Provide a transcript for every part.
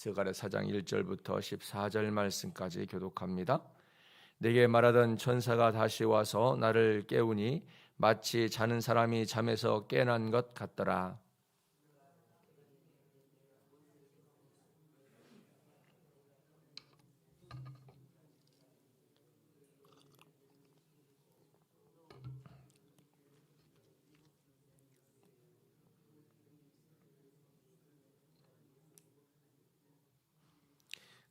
스가랴 4장 1절부터 14절 말씀까지 교독합니다. 내게 말하던 천사가 다시 와서 나를 깨우니 마치 자는 사람이 잠에서 깨난 것 같더라.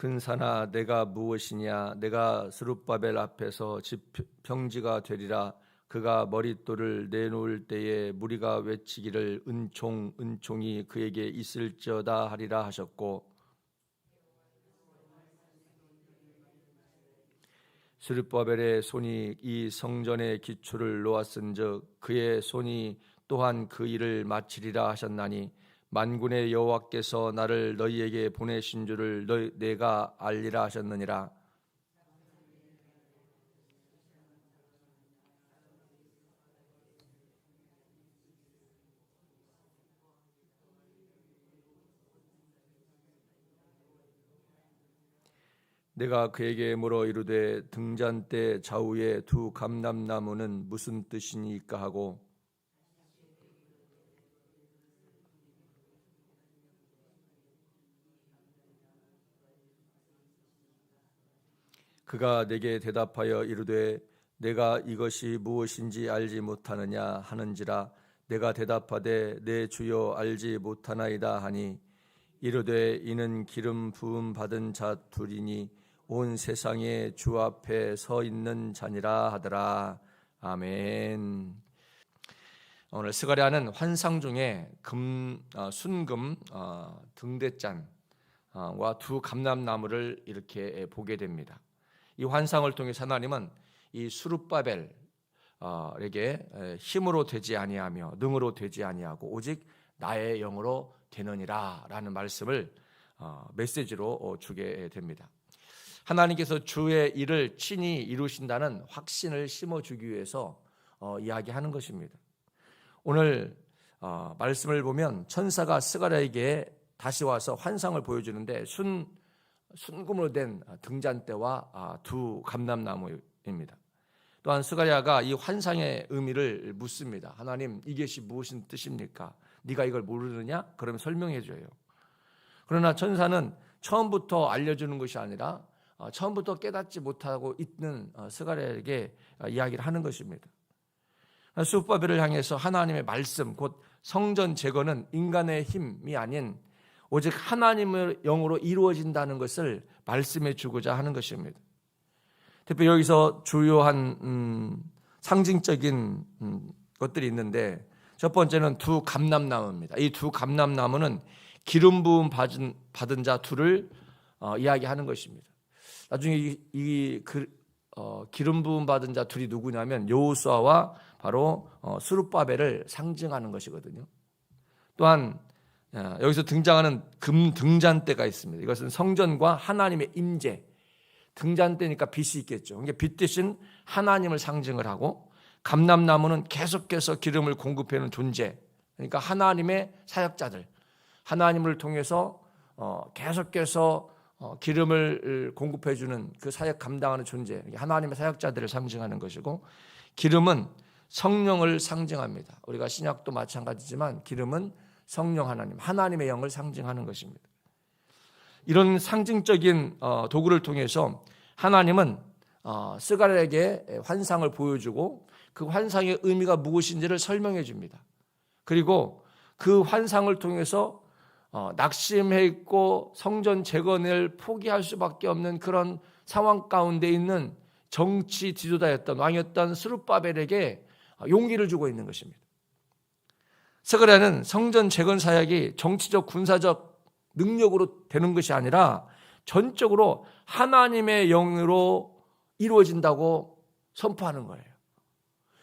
근사나 내가 무엇이냐 내가 스룹바벨 앞에서 집 평지가 되리라. 그가 머릿돌을 내놓을 때에 무리가 외치기를 은총 은총이 그에게 있을지어다 하리라 하셨고. 스룹바벨의 손이 이 성전의 기초를 놓았은즉 그의 손이 또한 그 일을 마치리라 하셨나니 만군의 여호와께서 나를 너희에게 보내신 줄을 너희, 내가 알리라 하셨느니라. 내가 그에게 물어 이르되 등잔대 좌우에 두 감람나무는 무슨 뜻이니까 하고 그가 내게 대답하여 이르되 내가 이것이 무엇인지 알지 못하느냐 하는지라 내가 대답하되 내 주여 알지 못하나이다 하니 이르되 이는 기름 부음 받은 자 둘이니 온 세상에 주 앞에 서 있는 자니라 하더라 아멘. 오늘 스가랴는 환상 중에 금 어, 순금 어, 등대잔과 두 감람나무를 이렇게 보게 됩니다. 이 환상을 통해 하나님은 이 수룹바벨에게 힘으로 되지 아니하며 능으로 되지 아니하고 오직 나의 영으로 되느니라라는 말씀을 어, 메시지로 주게 됩니다. 하나님께서 주의 일을 친히 이루신다는 확신을 심어주기 위해서 어, 이야기하는 것입니다. 오늘 어, 말씀을 보면 천사가 스가랴에게 다시 와서 환상을 보여주는데 순 순금으로 된 등잔대와 아, 두 감람나무입니다. 또한 스가랴가 이 환상의 의미를 묻습니다. 하나님 이것이 무엇인 뜻입니까? 네가 이걸 모르느냐? 그러면 설명해 줘요. 그러나 천사는 처음부터 알려주는 것이 아니라 어, 처음부터 깨닫지 못하고 있는 어, 스가랴에게 어, 이야기를 하는 것입니다. 수바벨을 향해서 하나님의 말씀 곧 성전 제거는 인간의 힘이 아닌 오직 하나님의 영으로 이루어진다는 것을 말씀해 주고자 하는 것입니다. 특히 여기서 주요한 음, 상징적인 음, 것들이 있는데 첫 번째는 두 감람나무입니다. 이 두 감람나무는 기름 부음 받은, 받은 자 둘을 어, 이야기하는 것입니다. 나중에 이, 이 그, 어, 기름 부음 받은 자 둘이 누구냐면 여호수아와 바로 어, 수룹바벨을 상징하는 것이거든요. 또한 어, 여기서 등장하는 금 등잔대가 있습니다. 이것은 성전과 하나님의 임재. 등잔대니까 빛이 있겠죠. 그러니까 빛 대신 하나님을 상징을 하고 감람나무는 계속해서 기름을 공급해는 존재. 그러니까 하나님의 사역자들. 하나님을 통해서 어, 계속해서 어, 기름을 공급해 주는 그 사역 감당하는 존재. 하나님의 사역자들을 상징하는 것이고 기름은 성령을 상징합니다. 우리가 신약도 마찬가지지만 기름은 성령 하나님, 하나님의 영을 상징하는 것입니다. 이런 상징적인 어, 도구를 통해서 하나님은 어, 스가랴에게 환상을 보여주고 그 환상의 의미가 무엇인지를 설명해 줍니다. 그리고 그 환상을 통해서 어, 낙심해 있고 성전 재건을 포기할 수밖에 없는 그런 상황 가운데 있는 정치 지도자였던 왕이었던 스룹바벨에게 용기를 주고 있는 것입니다. 스가랴는 성전 재건 사역이 정치적 군사적 능력으로 되는 것이 아니라 전적으로 하나님의 영으로 이루어진다고 선포하는 거예요.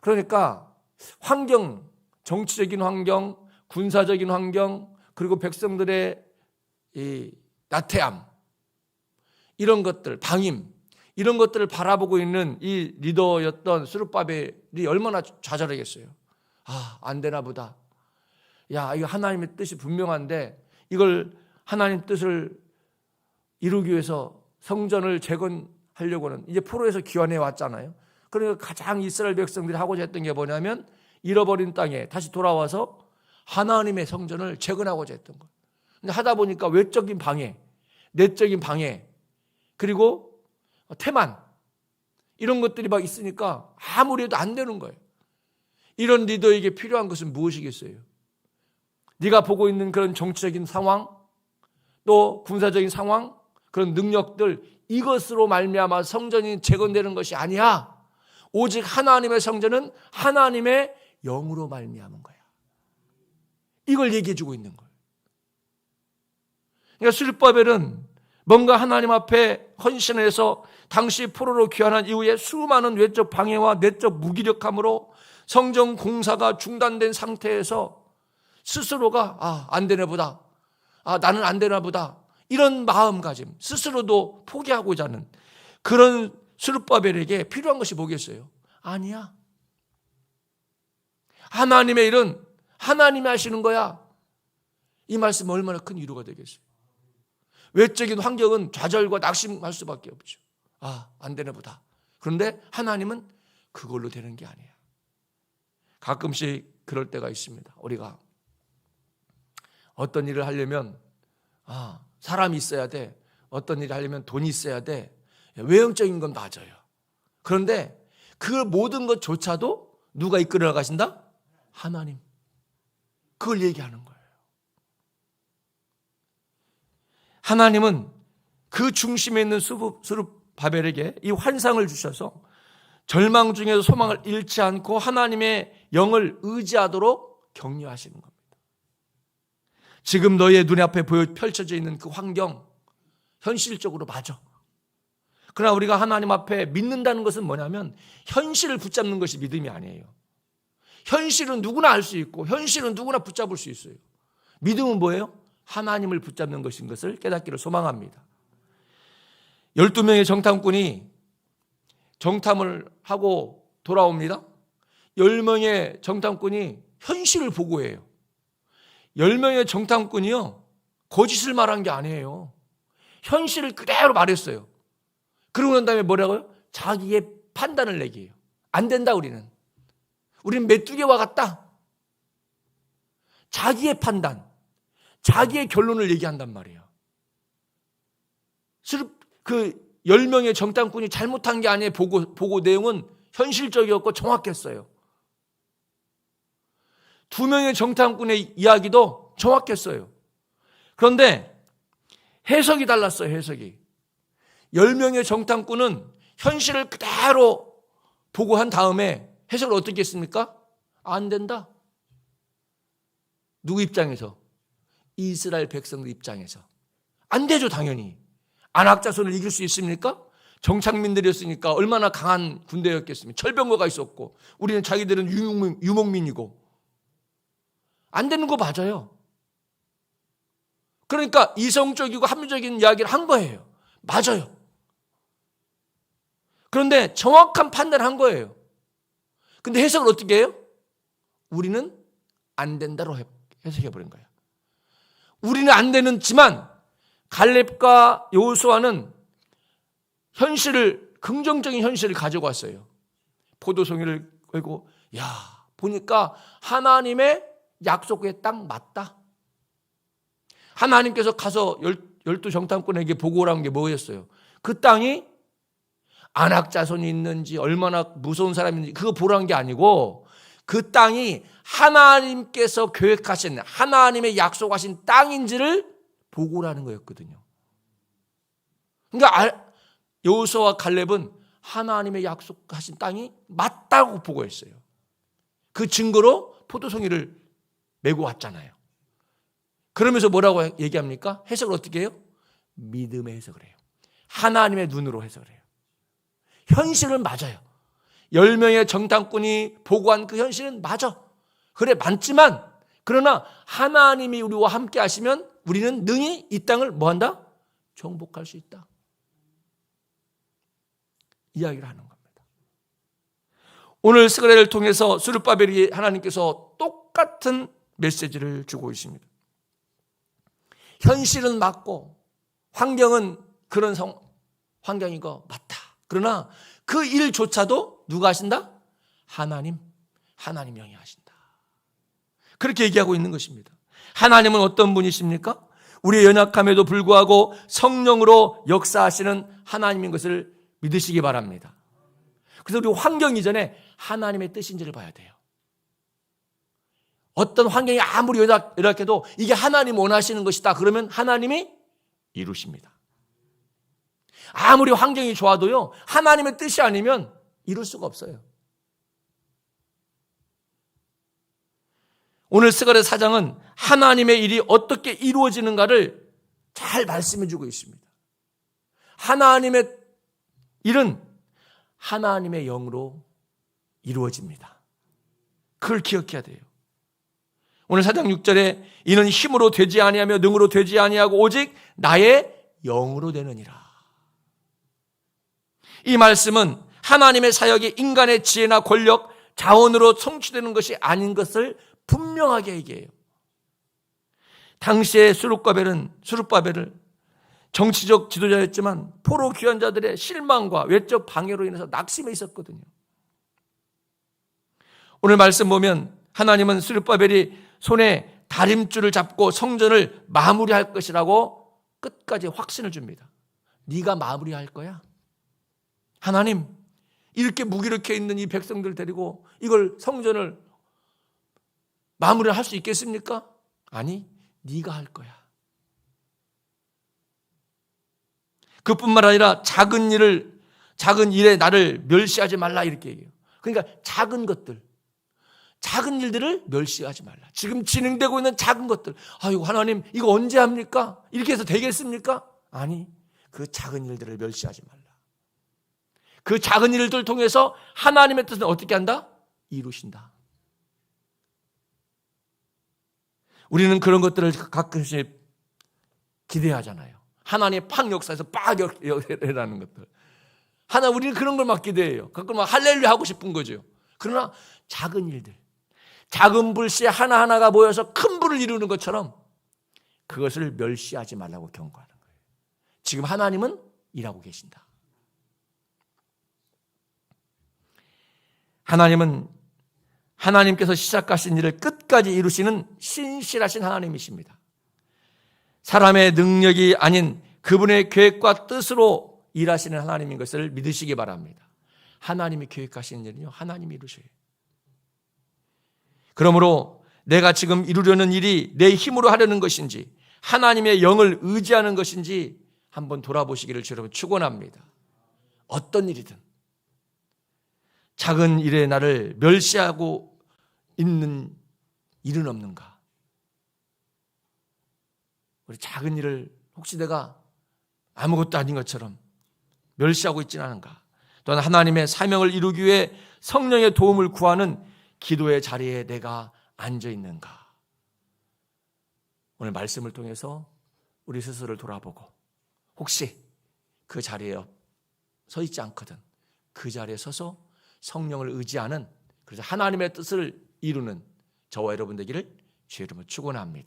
그러니까 환경, 정치적인 환경, 군사적인 환경, 그리고 백성들의 이 나태함, 이런 것들, 방임, 이런 것들을 바라보고 있는 이 리더였던 수르바벨이 얼마나 좌절하겠어요. 아, 안 되나 보다. 야, 이거 하나님의 뜻이 분명한데 이걸 하나님 뜻을 이루기 위해서 성전을 재건하려고는 이제 포로에서 귀환해 왔잖아요. 그러니까 가장 이스라엘 백성들이 하고자 했던 게 뭐냐면 잃어버린 땅에 다시 돌아와서 하나님의 성전을 재건하고자 했던 거예요. 근데 하다 보니까 외적인 방해, 내적인 방해, 그리고 태만 이런 것들이 막 있으니까 아무리 해도 안 되는 거예요. 이런 리더에게 필요한 것은 무엇이겠어요? 네가 보고 있는 그런 정치적인 상황, 또 군사적인 상황, 그런 능력들 이것으로 말미암아 성전이 재건되는 것이 아니야. 오직 하나님의 성전은 하나님의 영으로 말미암은 거야. 이걸 얘기해 주고 있는 거예요. 그러니까 수립바벨은 뭔가 하나님 앞에 헌신해서 당시 포로로 귀환한 이후에 수많은 외적 방해와 내적 무기력함으로 성전 공사가 중단된 상태에서 스스로가 아, 안 되나 보다. 아, 나는 안 되나 보다. 이런 마음가짐, 스스로도 포기하고자 하는 그런 수르바벨에게 필요한 것이 뭐겠어요? 아니야. 하나님의 일은 하나님이 하시는 거야. 이 말씀 얼마나 큰 위로가 되겠어요. 외적인 환경은 좌절과 낙심할 수밖에 없죠. 아, 안 되나 보다. 그런데 하나님은 그걸로 되는 게 아니야. 가끔씩 그럴 때가 있습니다. 우리가 어떤 일을 하려면 아, 사람이 있어야 돼. 어떤 일을 하려면 돈이 있어야 돼. 외형적인 건 맞아요. 그런데 그 모든 것조차도 누가 이끌어 가신다? 하나님. 그걸 얘기하는 거예요. 하나님은 그 중심에 있는 수룹 바벨에게 이 환상을 주셔서 절망 중에서 소망을 잃지 않고 하나님의 영을 의지하도록 격려하시는 겁니다. 지금 너의 눈 앞에 보여 펼쳐져 있는 그 환경 현실적으로 맞아. 그러나 우리가 하나님 앞에 믿는다는 것은 뭐냐면 현실을 붙잡는 것이 믿음이 아니에요. 현실은 누구나 알 수 있고 현실은 누구나 붙잡을 수 있어요. 믿음은 뭐예요? 하나님을 붙잡는 것인 것을 깨닫기를 소망합니다. 12명의 정탐꾼이 정탐을 하고 돌아옵니다. 10명의 정탐꾼이 현실을 보고해요. 10명의 정탐꾼이요. 거짓을 말한 게 아니에요. 현실을 그대로 말했어요. 그러고 난 다음에 뭐라고요? 자기의 판단을 내기예요. 안 된다 우리는. 우리는 메뚜기와 같다. 자기의 판단, 자기의 결론을 얘기한단 말이에요. 그 10명의 정탐꾼이 잘못한 게 아니에요. 보고, 보고 내용은 현실적이었고 정확했어요. 두 명의 정탐꾼의 이야기도 정확했어요. 그런데 해석이 달랐어요, 해석이. 10명의 정탐꾼은 현실을 그대로 보고 한 다음에 해석을 어떻게 했습니까? 안 된다. 누구 입장에서? 이스라엘 백성들 입장에서. 안 되죠, 당연히. 안악자손을 이길 수 있습니까? 정착민들이었으니까 얼마나 강한 군대였겠습니까? 철병거가 있었고, 우리는 자기들은 유목민, 이고 안 되는 거 맞아요. 그러니까 이성적이고 합리적인 이야기를 한 거예요. 맞아요. 그런데 정확한 판단을 한 거예요. 근데 해석을 어떻게 해요? 우리는 안 된다로 해석해 버린 거예요. 우리는 안 되는지만 갈렙과 여호수아는 현실을 긍정적인 현실을 가지고 왔어요. 포도송이를 걸고 야 보니까 하나님의 약속의 땅 맞다. 하나님께서 가서 열두 정탐꾼에게 보고를 게 뭐였어요? 그 땅이 안악자손이 있는지 얼마나 무서운 사람인지 그거 보라는 게 아니고 그 땅이 하나님께서 계획하신 하나님의 약속하신 땅인지를 보고라는 거였거든요. 그러니까 알- 여호수아와 갈렙은 하나님의 약속하신 땅이 맞다고 보고했어요. 그 증거로 포도송이를 메고 왔잖아요. 그러면서 뭐라고 얘기합니까? 해석을 어떻게 해요? 믿음의 해석을 해요. 하나님의 눈으로 해석을 해요. 현실은 맞아요. 10명의 정탐꾼이 보고한 그 현실은 맞아. 그래, 많지만, 그러나 하나님이 우리와 함께 하시면 우리는 능히 이 땅을 뭐 한다? 정복할 수 있다. 이야기를 하는 겁니다. 오늘 스가랴를 통해서 수르바벨이 하나님께서 똑같은 메시지를 주고 있습니다. 현실은 맞고 환경은 그런 성, 환경이고 맞다. 그러나 그 일조차도 누가 하신다? 하나님, 하나님 영이 하신다. 그렇게 얘기하고 있는 것입니다. 하나님은 어떤 분이십니까? 우리의 연약함에도 불구하고 성령으로 역사하시는 하나님인 것을 믿으시기 바랍니다. 그래서 우리 환경 이전에 하나님의 뜻인지를 봐야 돼요. 어떤 환경이 아무리 연약해도 이게 하나님 원하시는 것이다. 그러면 하나님이 이루십니다. 아무리 환경이 좋아도요, 하나님의 뜻이 아니면 이룰 수가 없어요. 오늘 스가랴 사장은 하나님의 일이 어떻게 이루어지는가를 잘 말씀해 주고 있습니다. 하나님의 일은 하나님의 영으로 이루어집니다. 그걸 기억해야 돼요. 오늘 사장 6절에 이는 힘으로 되지 아니하며 능으로 되지 아니하고 오직 나의 영으로 되느니라. 이 말씀은 하나님의 사역이 인간의 지혜나 권력, 자원으로 성취되는 것이 아닌 것을 분명하게 얘기해요. 당시에 수룩바벨은 수룩바벨을 정치적 지도자였지만 포로 귀환자들의 실망과 외적 방해로 인해서 낙심해 있었거든요. 오늘 말씀 보면 하나님은 수르바벨이 손에 다림줄을 잡고 성전을 마무리할 것이라고 끝까지 확신을 줍니다. 네가 마무리할 거야. 하나님 이렇게 무기력해 있는 이 백성들 데리고 이걸 성전을 마무리를 할수 있겠습니까? 아니, 네가 할 거야. 그뿐만 아니라 작은 일을 작은 일에 나를 멸시하지 말라 이렇게 얘기해요. 그러니까 작은 것들 작은 일들을 멸시하지 말라. 지금 진행되고 있는 작은 것들. 아이고 하나님 이거 언제 합니까? 이렇게 해서 되겠습니까? 아니. 그 작은 일들을 멸시하지 말라. 그 작은 일들 통해서 하나님의 뜻은 어떻게 한다? 이루신다. 우리는 그런 것들을 가끔씩 기대하잖아요. 하나님의 팍 역사에서 빡 일어나는 것들. 하나 우리는 그런 걸 막 기대해요. 가끔 막 할렐루야 하고 싶은 거죠. 그러나 작은 일들, 작은 불씨 하나하나가 모여서 큰 불을 이루는 것처럼 그것을 멸시하지 말라고 경고하는 거예요. 지금 하나님은 일하고 계신다. 하나님은 하나님께서 시작하신 일을 끝까지 이루시는 신실하신 하나님이십니다. 사람의 능력이 아닌 그분의 계획과 뜻으로 일하시는 하나님인 것을 믿으시기 바랍니다. 하나님이 계획하시는 일은요, 하나님이 이루셔요. 그러므로 내가 지금 이루려는 일이 내 힘으로 하려는 것인지 하나님의 영을 의지하는 것인지 한번 돌아보시기를 여러분 축원합니다. 어떤 일이든 작은 일에 나를 멸시하고 있는 일은 없는가? 우리 작은 일을 혹시 내가 아무것도 아닌 것처럼 멸시하고 있지는 않은가? 또한 하나님의 사명을 이루기 위해 성령의 도움을 구하는 기도의 자리에 내가 앉아 있는가? 오늘 말씀을 통해서 우리 스스로를 돌아보고 혹시 그 자리에 서 있지 않거든 그 자리에 서서 성령을 의지하는 그래서 하나님의 뜻을 이루는 저와 여러분 되기를 주의 이름으로 축원합니다.